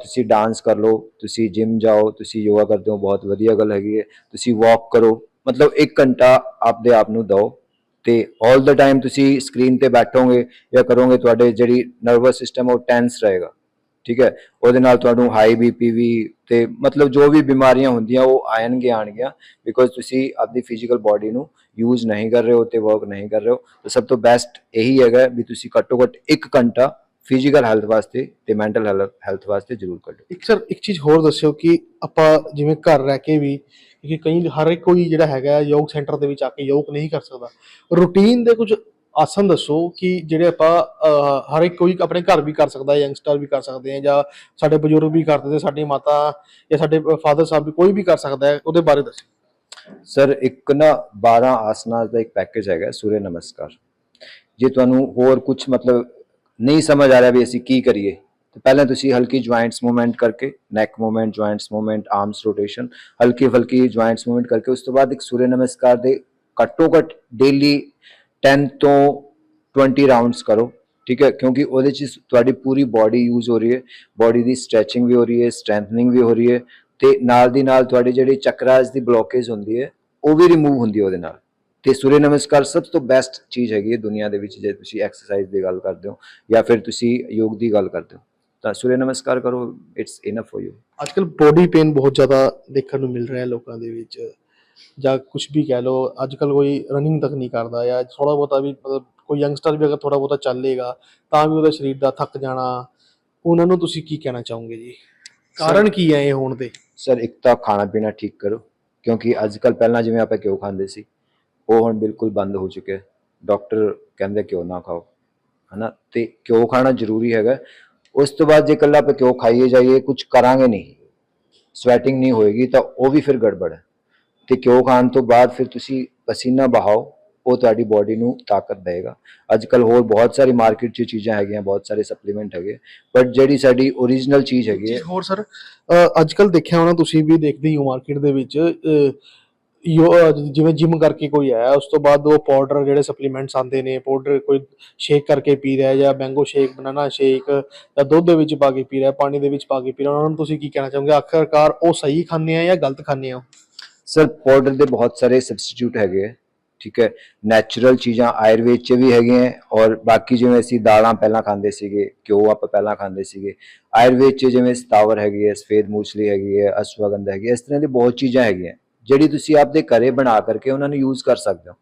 ਤੁਸੀਂ ਡਾਂਸ ਕਰ ਲਓ, ਤੁਸੀਂ ਜਿਮ ਜਾਓ, ਤੁਸੀਂ ਯੋਗਾ ਕਰਦੇ ਹੋ, ਬਹੁਤ ਵਧੀਆ ਗੱਲ ਹੈਗੀ ਹੈ। ਤੁਸੀਂ ਵਾਕ ਕਰੋ, ਮਤਲਬ 1 ਘੰਟਾ ਆਪਦੇ ਆਪ ਨੂੰ ਦਿਓ ਤੇ 올 ਦਾ ਟਾਈਮ ਤੁਸੀਂ ਸਕਰੀਨ ਤੇ ਬੈਠੋਗੇ ਜਾਂ ਕਰੋਗੇ, ਤੁਹਾਡੇ ਜਿਹੜੀ ਨਰਵਸ ਸਿਸਟਮ ਉਹ ਟੈਂਸ ਰਹੇਗਾ। ਠੀਕ ਹੈ? ਉਹਦੇ ਨਾਲ ਤੁਹਾਨੂੰ ਹਾਈ ਬੀਪੀ ਵੀ ਤੇ ਮਤਲਬ ਜੋ ਵੀ ਬਿਮਾਰੀਆਂ ਹੁੰਦੀਆਂ ਉਹ ਆਣਗੇ ਆਣਗੀਆਂ ਬਿਕੋਜ਼ ਤੁਸੀਂ ਆਪਣੀ ਫਿਜ਼ੀਕਲ ਬਾਡੀ ਨੂੰ ਯੂਜ਼ ਨਹੀਂ ਕਰ ਰਹੇ ਹੋ ਤੇ ਵਰਕ ਨਹੀਂ ਕਰ ਰਹੇ ਹੋ। ਤਾਂ ਸਭ ਤੋਂ ਬੈਸਟ ਇਹੀ ਹੈਗਾ ਵੀ ਤੁਸੀਂ ਘੱਟੋ ਘੱਟ 1 ਘੰਟਾ ਫਿਜ਼ੀਕਲ ਹੈਲਥ ਵਾਸਤੇ ਤੇ ਮੈਂਟਲ ਹੈਲਥ ਵਾਸਤੇ ਜ਼ਰੂਰ ਕੱਢੋ। ਇੱਕ ਸਰ ਇੱਕ ਚੀਜ਼ ਹੋਰ ਦੱਸਿਓ ਕਿ ਆਪਾਂ ਜਿਵੇਂ ਘਰ ਰਹਿ ਕੇ ਵੀ ਕਿ ਕਈ ਹਰ ਇੱਕ ਕੋਈ ਜਿਹੜਾ ਹੈਗਾ ਯੋਗ ਸੈਂਟਰ ਦੇ ਵਿੱਚ ਆ ਕੇ ਯੋਗ ਨਹੀਂ ਕਰ ਸਕਦਾ। ਰੂਟੀਨ ਦੇ ਕੁਝ ਆਸਨ ਦੱਸੋ ਕਿ ਜਿਹੜੇ ਆਪਾਂ ਹਰ ਇੱਕ ਕੋਈ ਆਪਣੇ ਘਰ ਵੀ ਕਰ ਸਕਦਾ ਹੈ ਯੰਗਸਟਰ ਵੀ ਕਰ ਸਕਦੇ ਆ ਜਾਂ ਸਾਡੇ ਬਜ਼ੁਰਗ ਵੀ ਕਰਦੇ ਨੇ ਸਾਡੀ ਮਾਤਾ ਜਾਂ ਸਾਡੇ ਫਾਦਰ ਸਾਹਿਬ ਵੀ ਕੋਈ ਵੀ ਕਰ ਸਕਦਾ ਹੈ, ਉਹਦੇ ਬਾਰੇ ਦੱਸੋ। ਸਰ ਇੱਕ ਨਾ 12 ਆਸਨਾਂ ਦਾ ਇੱਕ ਪੈਕੇਜ ਹੈਗਾ, ਸੂਰਯ ਨਮਸਕਾਰ। ਜੇ ਤੁਹਾਨੂੰ ਹੋਰ ਕੁਝ ਮਤਲਬ ਨਹੀਂ ਸਮਝ ਆ ਰਿਹਾ ਵੀ ਅਸੀਂ ਕੀ ਕਰੀਏ, ਤਾਂ ਪਹਿਲਾਂ ਤੁਸੀਂ ਹਲਕੀ ਜੁਆਇੰਟਸ ਮੂਵਮੈਂਟ ਕਰਕੇ neck movement joints movement arms rotation ਹਲਕੀ ਹਲਕੀ ਜੁਆਇੰਟਸ ਮੂਵਮੈਂਟ ਕਰਕੇ, ਉਸ ਤੋਂ ਬਾਅਦ ਇੱਕ ਸੂਰਯ ਨਮਸਕਾਰ ਦੇ ਘੱਟੋ ਘੱਟ ਡੇਲੀ 10 ਤੋਂ 20 ਰਾਉਂਡਸ ਕਰੋ, ਠੀਕ ਹੈ? ਕਿਉਂਕਿ ਉਹਦੇ ਚ ਤੁਹਾਡੀ ਪੂਰੀ ਬਾਡੀ ਯੂਜ਼ ਹੋ ਰਹੀ ਹੈ। ਬਾਡੀ ਦੀ ਸਟ੍ਰੈਚਿੰਗ ਵੀ ਹੋ ਰਹੀ ਹੈ ਸਟਰੈਂਥਨਿੰਗ ਵੀ ਹੋ ਰਹੀ ਹੈ ਤੇ ਨਾਲ ਦੀ ਨਾਲ ਤੁਹਾਡੀ ਜਿਹੜੀ ਚਕਰਾਜ ਦੀ ਬਲੋਕੇਜ ਹੁੰਦੀ ਹੈ, ਉਹ ਵੀ ਰਿਮੂਵ ਹੁੰਦੀ ਹੈ ਉਹਦੇ ਨਾਲ। ਤੇ ਸੂਰਯ ਨਮਸਕਾਰ ਸਭ ਤੋਂ ਬੈਸਟ ਚੀਜ਼ ਹੈਗੀ ਹੈ ਦੁਨੀਆ ਦੇ ਵਿੱਚ, ਜੇ ਤੁਸੀਂ ਐਕਸਰਸਾਈਜ਼ ਦੀ ਗੱਲ ਕਰਦੇ ਹੋ ਜਾਂ ਫਿਰ ਤੁਸੀਂ ਯੋਗ ਦੀ ਗੱਲ ਕਰਦੇ ਹੋ, ਤਾਂ ਸੂਰਯ ਨਮਸਕਾਰ ਕਰੋ ਇਟਸ ਇਨਫ ਫॉर ਯੂ ਅੱਜਕੱਲ ਬੋਡੀ ਪੇਨ ਬਹੁਤ ਜ਼ਿਆਦਾ ਦੇਖਣ ਨੂੰ ਮਿਲ ਰਿਹਾ ਹੈ ਲੋਕਾਂ ਦੇ ਵਿੱਚ। ਜਾਂ ਕੁਝ ਵੀ ਕਹਿ ਲਓ ਅੱਜ ਅੱਜਕੱਲ ਕੋਈ ਰਨਿੰਗ ਤੱਕ ਨਹੀਂ ਕਰਦਾ ਜਾਂ ਥੋੜਾ ਬਹੁਤਾ ਵੀ ਮਤਲਬ ਕੋਈ ਯੰਗਸਟਰ ਵੀ ਅਗਰ ਥੋੜਾ ਬਹੁਤਾ ਚੱਲੇਗਾ ਤਾਂ ਵੀ ਉਹਦਾ ਸਰੀਰ ਦਾ ਥੱਕ ਜਾਣਾ, ਉਹਨਾਂ ਨੂੰ ਤੁਸੀਂ ਕੀ ਕਹਿਣਾ ਚਾਹੋਗੇ ਜੀ? ਕਾਰਨ ਕੀ ਹੈ ਇਹ ਹੋਣ ਦੇ? ਸਰ ਇੱਕ ਤਾਂ ਖਾਣਾ ਪੀਣਾ ਠੀਕ ਕਰੋ, ਕਿਉਂਕਿ ਅੱਜ ਕੱਲ ਪਹਿਲਾਂ ਜਿਵੇਂ ਆਪਾਂ ਘਿਓ ਖਾਂਦੇ ਸੀ, ਉਹ ਹੁਣ ਬਿਲਕੁਲ ਬੰਦ ਹੋ ਚੁੱਕਿਆ ਹੈ। ਡਾਕਟਰ ਕਹਿੰਦੇ ਘਿਓ ਨਾ ਖਾਓ, ਹਨਾ? ਤੇ ਘਿਓ ਖਾਣਾ ਜ਼ਰੂਰੀ ਹੈਗਾ। ਉਸ ਤੋਂ ਬਾਅਦ ਜੇ ਇਕੱਲਾ ਆਪਾਂ ਘਿਓ ਖਾਈਏ ਜਾਈਏ ਕੁਝ ਕਰਾਂਗੇ ਨਹੀਂ ਸਵੈਟਿੰਗ ਨਹੀਂ ਹੋਏਗੀ, ਤਾਂ ਉਹ ਵੀ ਫਿਰ ਗੜਬੜ ਹੈ। ਤੇ ਘਿਓ ਖਾਣ ਤੋਂ ਬਾਅਦ ਫਿਰ ਤੁਸੀਂ ਪਸੀਨਾ ਬਹਾਓ ਉਹ ਤੁਹਾਡੀ ਬਾਡੀ ਨੂੰ ਤਾਕਤ ਦੇਗਾ ਅੱਜ ਕੱਲ ਹੋਰ ਬਹੁਤ ਸਾਰੀ ਮਾਰਕੀਟ 'ਚ ਚੀਜ਼ਾਂ ਹੈਗੀਆਂ ਬਹੁਤ ਸਾਰੇ ਸਪਲੀਮੈਂਟ ਹੈਗੇ ਬਟ ਜਿਹੜੀ ਸਾਡੀ ਓਰੀਜਨਲ ਚੀਜ਼ ਹੈਗੀ ਹੈ ਹੋਰ ਸਰ ਅੱਜ ਕੱਲ ਦੇਖਿਆ ਹੋਣਾ ਤੁਸੀਂ ਵੀ ਦੇਖਦੇ ਹੀ ਹੋ ਮਾਰਕੀਟ ਦੇ ਵਿੱਚ ਯੋ ਜਿਵੇਂ ਜਿਮ ਕਰਕੇ ਕੋਈ ਆਇਆ ਉਸ ਤੋਂ ਬਾਅਦ ਉਹ ਪਾਊਡਰ ਜਿਹੜੇ ਸਪਲੀਮੈਂਟਸ ਆਉਂਦੇ ਨੇ ਪਾਊਡਰ ਕੋਈ ਸ਼ੇਕ ਕਰਕੇ ਪੀ ਰਿਹਾ ਜਾਂ ਮੈਂਗੋ ਸ਼ੇਕ ਬਨਾਨਾ ਸ਼ੇਕ ਜਾਂ ਦੁੱਧ ਦੇ ਵਿੱਚ ਪਾ ਕੇ ਪੀ ਰਿਹਾ ਪਾਣੀ ਦੇ ਵਿੱਚ ਪਾ ਕੇ ਪੀ ਰਿਹਾ ਉਹਨਾਂ ਨੂੰ ਤੁਸੀਂ ਕੀ ਕਹਿਣਾ ਚਾਹੋਗੇ? ਆਖਰਕਾਰ ਉਹ ਸਹੀ ਖਾਂਦੇ ਆ ਜਾਂ ਗਲਤ ਖਾਂਦੇ ਆ ਸਰ ਪਾਊਡਰ ਦੇ ਬਹੁਤ ਸਾਰੇ ਸਬਸਟੀਟਿਊਟ ਹੈਗੇ ਹੈ ਠੀਕ ਹੈ ਨੈਚੁਰਲ ਚੀਜ਼ਾਂ ਆਯੁਰਵੇਦ 'ਚ ਵੀ ਹੈਗੀਆਂ ਔਰ ਬਾਕੀ ਜਿਵੇਂ ਅਸੀਂ ਦਾਲਾਂ ਪਹਿਲਾਂ ਖਾਂਦੇ ਸੀਗੇ ਘਿਓ ਆਪਾਂ ਪਹਿਲਾਂ ਖਾਂਦੇ ਸੀਗੇ ਆਯੁਰਵੇਦ 'ਚ ਜਿਵੇਂ ਸਤਾਵਰ ਹੈਗੀ ਹੈ ਸਫੇਦ ਮੂਸਲੀ ਹੈਗੀ ਹੈ ਅਸ਼ਵਗੰਧਾ ਹੈਗੀ ਹੈ ਇਸ ਤਰ੍ਹਾਂ ਦੀ ਬਹੁਤ ਚੀਜ਼ਾਂ ਹੈਗੀਆਂ ਜਿਹੜੀ ਤੁਸੀਂ ਆਪਦੇ ਘਰੇ ਬਣਾ ਕਰਕੇ ਉਹਨਾਂ ਨੂੰ ਯੂਜ਼ ਕਰ ਸਕਦੇ ਹੋ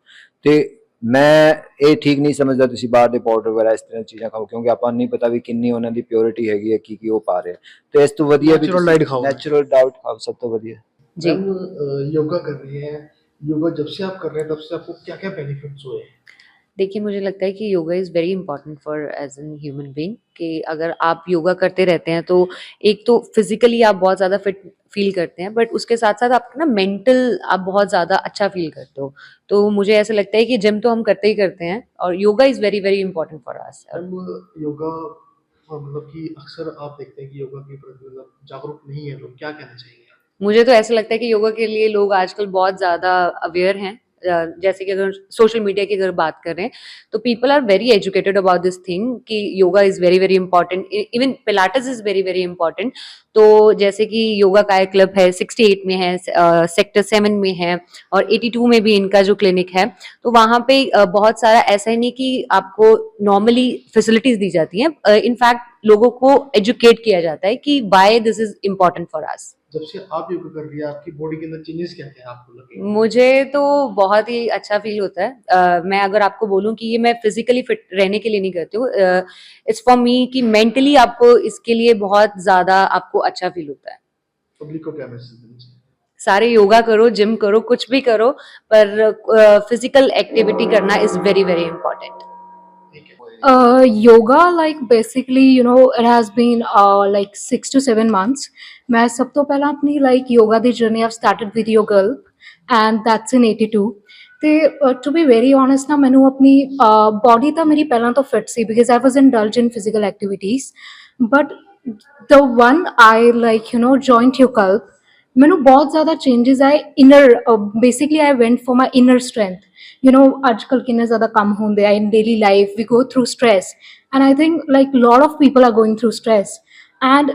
ਤੇ ਮੈਂ ਇਹ ਠੀਕ ਨਹੀਂ ਸਮਝਦਾ ਤੁਸੀਂ ਬਾਹਰ ਦੇ ਪਾਊਡਰ ਵਗੈਰਾ ਇਸ ਤਰ੍ਹਾਂ ਚੀਜ਼ਾਂ ਖਾਓ ਕਿਉਂਕਿ ਆਪਾਂ ਨੂੰ ਨਹੀਂ ਪਤਾ ਵੀ ਕਿੰਨੀ ਉਹਨਾਂ ਦੀ ਪਿਓਰਿਟੀ ਹੈਗੀ ਹੈ ਕੀ ਕੀ ਉਹ ਪਾ ਰਹੇ ਆ। ਤੇ ਇਸ ਤੋਂ ਵਧੀਆ ਵੀ ਖਾਓ। ਨੈਚੁਰਲ ਡਾਈਟ ਖਾਓ ਸਭ ਤੋਂ ਵਧੀਆ जी। योगा कर रही है। योगा जब से आप कर रहे हैं तब से आपको क्या क्या बेनिफिट्स हुए? हैं देखिए मुझे लगता है कि yoga is very important for as an human being कि अगर आप योगा करते रहते हैं तो एक तो फिजिकली आप बहुत ज़्यादा फिट फील करते हैं बट उसके साथ साथ आपका ना मेंटल आप बहुत ज़्यादा अच्छा फील करते हो। तो मुझे ऐसा लगता है कि जिम तो हम करते ही करते हैं और yoga is very very important for us yoga मतलब कि अक्सर आप देखते हैं कि योगा के प्रति मतलब जागरूक नहीं है लोग। क्या कहना चाहिए मुझे तो ऐसा लगता है कि योगा के लिए लोग आजकल बहुत ज़्यादा अवेयर हैं। जैसे कि अगर सोशल मीडिया की अगर बात करें तो people are very educated about this thing कि yoga is very very important even pilates is very very important तो जैसे कि योगा काय क्लब है 68 में है सेक्टर सेवन में है और 82 में भी इनका जो क्लिनिक है तो वहाँ पे बहुत सारा ऐसा ही नहीं कि आपको नॉर्मली फैसिलिटीज़ दी जाती हैं। इनफैक्ट लोगों को एजुकेट किया जाता है कि why this is important for us जब से आप योगा कर रही है आपकी बॉडी के अंदर चेंजेस क्या क्या आपको लगे मुझे तो बहुत ही अच्छा फील होता है अ, मैं अगर आपको बोलूं कि ये मैं फिजिकली फिट रहने के लिए नहीं करती हूँ इट्स फॉर मी कि मेंटली आपको इसके लिए बहुत ज्यादा आपको अच्छा फील होता है पब्लिक को क्या मैसेज देना चाहिए सारे योगा करो जिम करो कुछ भी करो पर फिजिकल एक्टिविटी करना इज वेरी वेरी इंपॉर्टेंट ठीक है Uh, yoga, like basically, you know, it has been uh, like six to seven months. ਮੈਂ ਸਭ ਤੋਂ ਪਹਿਲਾਂ ਆਪਣੀ ਲਾਈਕ ਯੋਗਾ ਦੀ ਜਰਨੀ ਆਵ ਸਟਾਰਟਡ ਵਿਦ ਯੋਗਲ ਐਂਡ ਦੈਟਸ ਇਨ 82 ਤੇ ਟੂ ਬੀ ਵੈਰੀ ਓਨੈਸਟ ਨਾ ਮੈਨੂੰ ਆਪਣੀ ਬਾਡੀ ਤਾਂ ਮੇਰੀ ਪਹਿਲਾਂ ਤੋਂ fit C because I was indulge in physical activities but the one I like you know joined ਯੋਗਲ ਮੈਨੂੰ ਬਹੁਤ ਜ਼ਿਆਦਾ ਚੇਂजेस ਆਏ inner basically I went for my inner strength you know ਅੱਜਕੱਲ ਕਿੰਨੇ ਜ਼ਿਆਦਾ ਕੰਮ ਹੁੰਦੇ ਆ in daily life we go through stress and I think like lot of people are going through stress and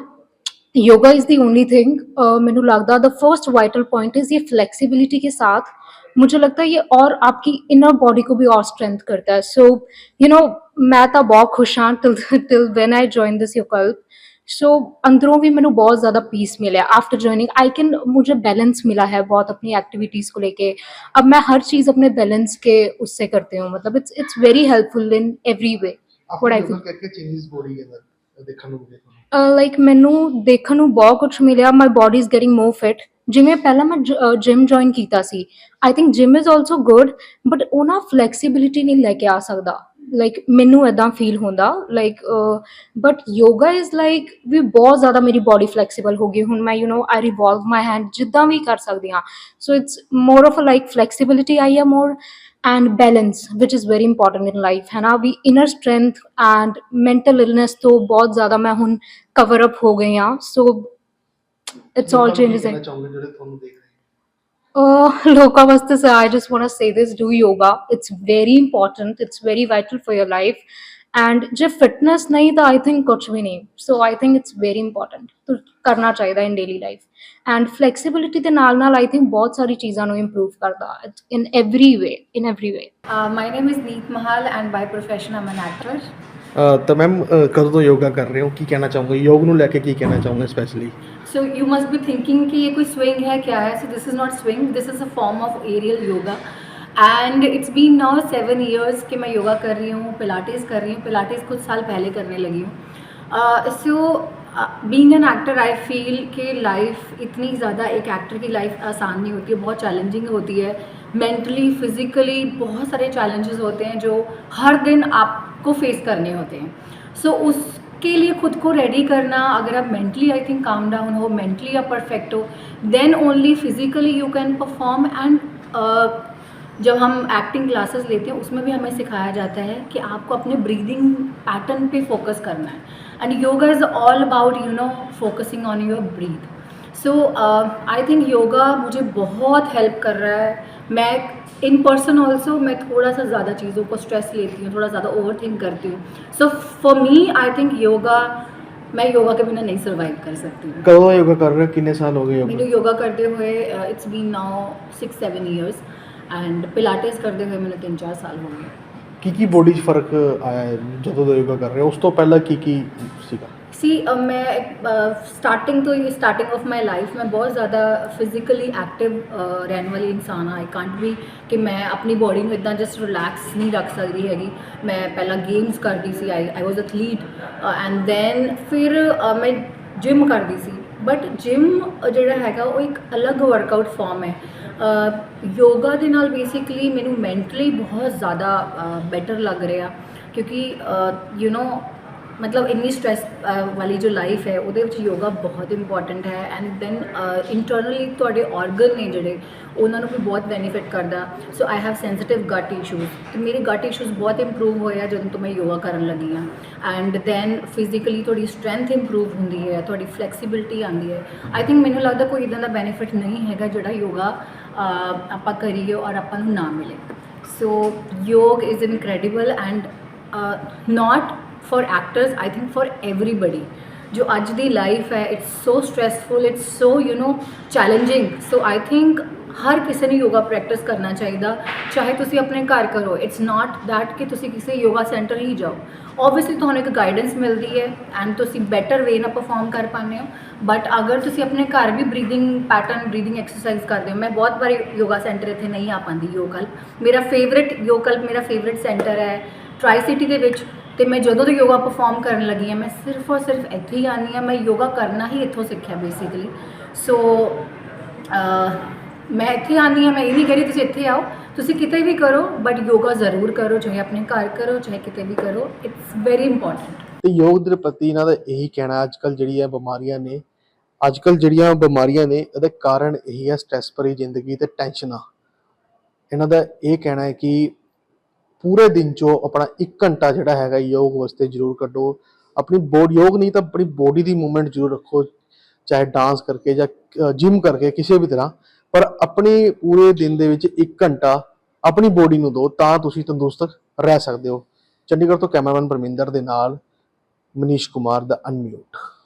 yoga is the only thing मैंने लगता the first vital point is ये flexibility के साथ मुझे लगता है ये और आपकी इनर बॉडी को भी और स्ट्रेंथ करता है सो यू नो मैं तो बहुत खुश हाँ till till when I join this Yogkalp so अंदरों भी मैंने बहुत ज़्यादा पीस मिला आफ्टर ज्वाइनिंग आई कैन मुझे बैलेंस मिला है बहुत अपनी एक्टिविटीज़ को लेके अब मैं हर चीज़ अपने बैलेंस के उससे करती हूँ मतलब it's it's very helpful in every way आपको What I योगा क्या क्या चेंजेस बॉडी के अंदर ਦੇਖਣ ਨੂੰ ਮਿਲੇ ਤੁਹਾਨੂੰ? ਲਾਈਕ ਮੈਨੂੰ ਦੇਖਣ ਨੂੰ ਬਹੁਤ ਕੁਝ ਮਿਲਿਆ my body is getting more fit ਜਿਵੇਂ ਪਹਿਲਾਂ ਮੈਂ ਜਿਮ ਜੁਆਇਨ ਕੀਤਾ ਸੀ I think gym is also good but ਉਹ ਨਾ ਫਲੈਕਸੀਬਿਲਿਟੀ ਨਹੀਂ ਲੈ ਕੇ ਆ ਸਕਦਾ। ਲਾਈਕ ਮੈਨੂੰ ਐਦਾਂ ਫੀਲ ਹੁੰਦਾ like but yoga is like ਵੀ ਬਹੁਤ ਜ਼ਿਆਦਾ ਮੇਰੀ ਬਾਡੀ ਫਲੈਕਸੀਬਲ ਹੋ ਗਈ। ਹੁਣ ਮੈਂ you know I ਰਿਵੋਲਵ my hand ਜਿੱਦਾਂ ਵੀ ਕਰ ਸਕਦੀ ਹਾਂ। So it's more of like flexibility I ਆ more and balance which is very important in life. है ना? अभी inner strength and mental illness तो बहुत ज़्यादा मैं हूँ cover up हो गई यहाँ so it's all changes Oh, uh, Lokavastha sir I just want to say this do yoga. It's very important. It's very vital for your life. And ਜੇ fitness ਨਹੀਂ ਤਾਂ ਆਈ ਥਿੰਕ ਕੁਝ ਵੀ ਨਹੀਂ। So I think it's very important to ਕਰਨਾ ਚਾਹੀਦਾ in daily life and flexibility ਦੇ ਨਾਲ ਨਾਲ ਆਈ ਥਿੰਕ ਬਹੁਤ ਸਾਰੀ ਚੀਜ਼ਾਂ ਨੂੰ ਇੰਪਰੂਵ ਕਰਦਾ in every way in every way my name is Neet Mahal and by profession am an actor ਤਾਂ ਮੈਮ ਕਦੋਂ ਤੋਂ ਯੋਗਾ ਕਰ ਰਹੇ ਹੋ ਕੀ ਕਹਿਣਾ ਚਾਹੋਗੇ ਯੋਗ ਨੂੰ ਲੈ ਕੇ ਕੀ ਕਹਿਣਾ ਚਾਹੋਗੇ specially so you must be thinking ਕਿ ਇਹ ਕੋਈ ਸਵਿੰਗ ਹੈ ਕਿਆ ਹੈ so this is not swing this is a form of aerial yoga And it's been now seven years कि मैं योगा कर रही हूँ पिलाटिस कर रही हूँ। पिलाटिस कुछ साल पहले करने लगी हूँ। So being an actor I feel कि लाइफ इतनी ज़्यादा एक एक्टर की लाइफ आसान नहीं होती है बहुत चैलेंजिंग होती है। मेंटली फिजिकली बहुत सारे चैलेंजेस होते हैं जो हर दिन आपको फेस करने होते हैं। सो so, उसके लिए खुद को रेडी करना अगर आप mentally I think calm down हो मेंटली आप परफेक्ट हो then only physically you can perform and जब हम एक्टिंग क्लासेस लेते हैं उसमें भी हमें सिखाया जाता है कि आपको अपने ब्रीदिंग पैटर्न पे फोकस करना है। And yoga is all about you know focusing on your breath so I think yoga मुझे बहुत हेल्प कर रहा है। मैं इन पर्सन ऑल्सो मैं थोड़ा सा ज़्यादा चीज़ों को स्ट्रेस लेती हूँ थोड़ा ज़्यादा ओवर थिंक करती हूँ। So for me I think yoga मैं योगा के बिना नहीं सर्वाइव कर सकती हूँ। योगा कर रहे कितने साल हो गए मैंने योगा करते हुए it's been now six seven years and pilates ਕਰਦੇ ਹੋਏ ਮੈਨੂੰ 3-4 ਸਾਲ ਹੋ ਗਏ। ਕੀ ਕੀ ਬੋਡੀ 'ਚ ਫ਼ਰਕ ਆਇਆ ਹੈ ਜਦੋਂ ਤੋਂ ਯੋਗਾ ਕਰ ਰਹੇ ਹੋ? ਉਸ ਤੋਂ ਪਹਿਲਾਂ ਕੀ ਕੀ ਸੀਗਾ? ਸੀ ਮੈਂ ਸਟਾਰਟਿੰਗ ਤੋਂ ਹੀ ਸਟਾਰਟਿੰਗ ਆਫ ਮਾਈ ਲਾਈਫ ਮੈਂ ਬਹੁਤ ਜ਼ਿਆਦਾ ਫਿਜ਼ੀਕਲੀ ਐਕਟਿਵ ਰਹਿਣ ਵਾਲੀ ਇਨਸਾਨ ਆ ਆਈ ਕਾਂਟ ਵੀ ਕਿ ਮੈਂ ਆਪਣੀ ਬੋਡੀ ਨੂੰ ਇਦਾਂ ਜਸਟ ਰਿਲੈਕਸ ਨਹੀਂ ਰੱਖ ਸਕਦੀ ਹੈਗੀ। ਮੈਂ ਪਹਿਲਾਂ ਗੇਮਸ ਕਰਦੀ ਸੀ I I was athlete and then ਫਿਰ ਮੈਂ ਜਿਮ ਕਰਦੀ ਸੀ। ਬਟ ਜਿਮ ਜਿਹੜਾ ਹੈਗਾ, ਉਹ ਇੱਕ ਅਲੱਗ ਵਰਕਆਊਟ ਫਾਰਮ ਹੈ। ਯੋਗਾ ਦੇ ਨਾਲ ਬੇਸਿਕਲੀ ਮੈਨੂੰ ਮੈਂਟਲੀ ਬਹੁਤ ਜ਼ਿਆਦਾ ਬੈਟਰ ਲੱਗ ਰਿਹਾ। ਕਿਉਂਕਿ ਯੂ نو ਮਤਲਬ ਇੰਨੀ ਸਟ੍ਰੈਸ ਵਾਲੀ ਜੋ ਲਾਈਫ ਹੈ, ਉਹਦੇ ਵਿੱਚ ਯੋਗਾ ਬਹੁਤ ਇੰਪੋਰਟੈਂਟ ਹੈ ਐਂਡ ਦੈਨ ਇੰਟਰਨਲੀ ਤੁਹਾਡੇ ਆਰਗਨ ਨੇ ਜਿਹੜੇ, ਉਹਨਾਂ ਨੂੰ ਵੀ ਬਹੁਤ ਬੈਨੀਫਿਟ ਕਰਦਾ। So I have sensitive gut issues ਤੇ ਮੇਰੇ ਗਟ ਇਸ਼ੂਜ਼ ਬਹੁਤ ਇੰਪਰੂਵ ਹੋਏ ਆ ਜਦੋਂ ਤੋਂ ਮੈਂ ਯੋਗਾ ਕਰਨ ਲੱਗੀ ਆ ਐਂਡ ਦੈਨ ਫਿਜ਼ੀਕਲੀ ਤੁਹਾਡੀ ਸਟਰੈਂਥ ਇੰਪਰੂਵ ਹੁੰਦੀ ਹੈ, ਤੁਹਾਡੀ ਫਲੈਕਸੀਬਿਲਿਟੀ ਆਉਂਦੀ ਹੈ। ਆਈ ਥਿੰਕ ਮੈਨੂੰ ਲੱਗਦਾ ਕੋਈ ਇਦਾਂ ਦਾ ਬੈਨੀਫਿਟ ਨਹੀਂ ਹੈਗਾ ਜਿਹੜਾ ਯੋਗਾ ਆਪਾਂ ਕਰੀਏ ਔਰ ਆਪਾਂ ਨੂੰ ਨਾ ਮਿਲੇ। So yoga is incredible and not for actors I think for everybody ਜੋ ਅੱਜ ਦੀ ਲਾਈਫ ਹੈ it's so stressful it's so you know challenging so I think ਹਰ ਕਿਸੇ ਨੂੰ ਯੋਗਾ ਪ੍ਰੈਕਟਿਸ ਕਰਨਾ ਚਾਹੀਦਾ ਚਾਹੇ ਤੁਸੀਂ ਆਪਣੇ ਘਰ ਕਰੋ ਇਟਸ ਨਾਟ ਥੈਟ ਕਿ ਤੁਸੀਂ ਕਿਸੇ ਯੋਗਾ ਸੈਂਟਰ ਹੀ ਜਾਓ ਆਬਵੀਅਸਲੀ ਤੁਹਾਨੂੰ ਇੱਕ ਗਾਈਡੈਂਸ ਮਿਲਦੀ ਹੈ ਐਂਡ ਤੁਸੀਂ ਬੈਟਰ ਵੇ ਨਾਲ ਪਰਫਾਰਮ ਕਰ ਪਾਉਂਦੇ ਹੋ ਬਟ ਅਗਰ ਤੁਸੀਂ ਆਪਣੇ ਘਰ ਵੀ ਬਰੀਦਿੰਗ ਪੈਟਰਨ ਬਰੀਦਿੰਗ ਐਕਸਰਸਾਈਜ਼ ਕਰਦੇ ਹੋ ਮੈਂ ਬਹੁਤ ਵਾਰੀ ਯੋਗਾ ਸੈਂਟਰ ਇੱਥੇ ਨਹੀਂ ਆ ਪਾਉਂਦੀ ਯੋਗਕਲਪ ਮੇਰਾ ਫੇਵਰਿਟ ਯੋਗਕਲਪ ਮੇਰਾ ਫੇਵਰਿਟ ਸੈਂਟਰ ਹੈ ਟ੍ਰਾਈ ਸਿਟੀ ਦੇ ਵਿੱਚ ਤੇ ਮੈਂ ਜਦੋਂ ਤੋਂ ਯੋਗਾ ਪਰਫਾਰਮ ਕਰਨ ਲੱਗੀ ਹਾਂ, ਮੈਂ ਸਿਰਫ ਔਰ ਸਿਰਫ ਇੱਥੇ ਹੀ ਆਉਂਦੀ ਹਾਂ, ਮੈਂ ਯੋਗਾ ਕਰਨਾ ਹੀ ਇੱਥੋਂ ਸਿੱਖਿਆ ਬੇਸਿਕਲੀ ਸੋ ਮੈਂ ਇੱਥੇ ਆਉਂਦੀ ਹਾਂ, ਮੈਂ ਇਹ ਨਹੀਂ ਕਹਿ ਰਹੀ ਤੁਸੀਂ ਇੱਥੇ ਆਓ, ਤੁਸੀਂ ਕਿਤੇ ਵੀ ਕਰੋ ਬਟ ਯੋਗਾ ਜ਼ਰੂਰ ਕਰੋ, ਚਾਹੇ ਆਪਣੇ ਘਰ ਕਰੋ, ਚਾਹੇ ਕਿਤੇ ਵੀ ਕਰੋ ਇਟਸ ਵੈਰੀ ਇੰਪੋਰਟੈਂਟ ਤੇ ਯੋਗ ਦੇ ਪ੍ਰਤੀ ਇਹਨਾਂ ਦਾ ਇਹੀ ਕਹਿਣਾ ਅੱਜ ਕੱਲ ਜਿਹੜੀਆਂ ਬਿਮਾਰੀਆਂ ਨੇ ਅੱਜ ਕੱਲ ਜਿਹੜੀਆਂ ਬਿਮਾਰੀਆਂ ਨੇ, ਇਹਦਾ ਕਾਰਨ ਇਹੀ ਹੈ ਸਟ੍ਰੈਸ ਭਰੀ ਜ਼ਿੰਦਗੀ ਤੇ ਟੈਨਸ਼ਨਾਂ ਇਹਨਾਂ ਦਾ ਇਹ ਕਹਿਣਾ ਹੈ ਕਿ ਪੂਰੇ ਦਿਨ ਚੋਂ ਆਪਣਾ 1 ਘੰਟਾ ਜਿਹੜਾ ਹੈਗਾ ਯੋਗ ਵਾਸਤੇ ਜ਼ਰੂਰ ਕੱਢੋ। ਆਪਣੀ ਬੋਡੀ ਯੋਗ ਨਹੀਂ ਤਾਂ ਆਪਣੀ ਬੋਡੀ ਦੀ ਮੂਵਮੈਂਟ ਜ਼ਰੂਰ ਰੱਖੋ, ਚਾਹੇ ਡਾਂਸ ਕਰਕੇ ਜਾਂ ਜਿਮ ਕਰਕੇ, ਕਿਸੇ ਵੀ ਤਰ੍ਹਾਂ। ਪਰ ਆਪਣੇ ਪੂਰੇ ਦਿਨ ਦੇ ਵਿੱਚ 1 ਘੰਟਾ ਆਪਣੀ ਬੋਡੀ ਨੂੰ ਦਿਓ ਤਾਂ ਤੁਸੀਂ ਤੰਦਰੁਸਤ ਰਹਿ ਸਕਦੇ ਹੋ। ਚੰਡੀਗੜ੍ਹ ਤੋਂ ਕੈਮਰਾਮੈਨ ਪਰਮਿੰਦਰ ਦੇ ਨਾਲ ਮਨੀਸ਼ ਕੁਮਾਰ ਦਾ ਅਨਮਿਊਟ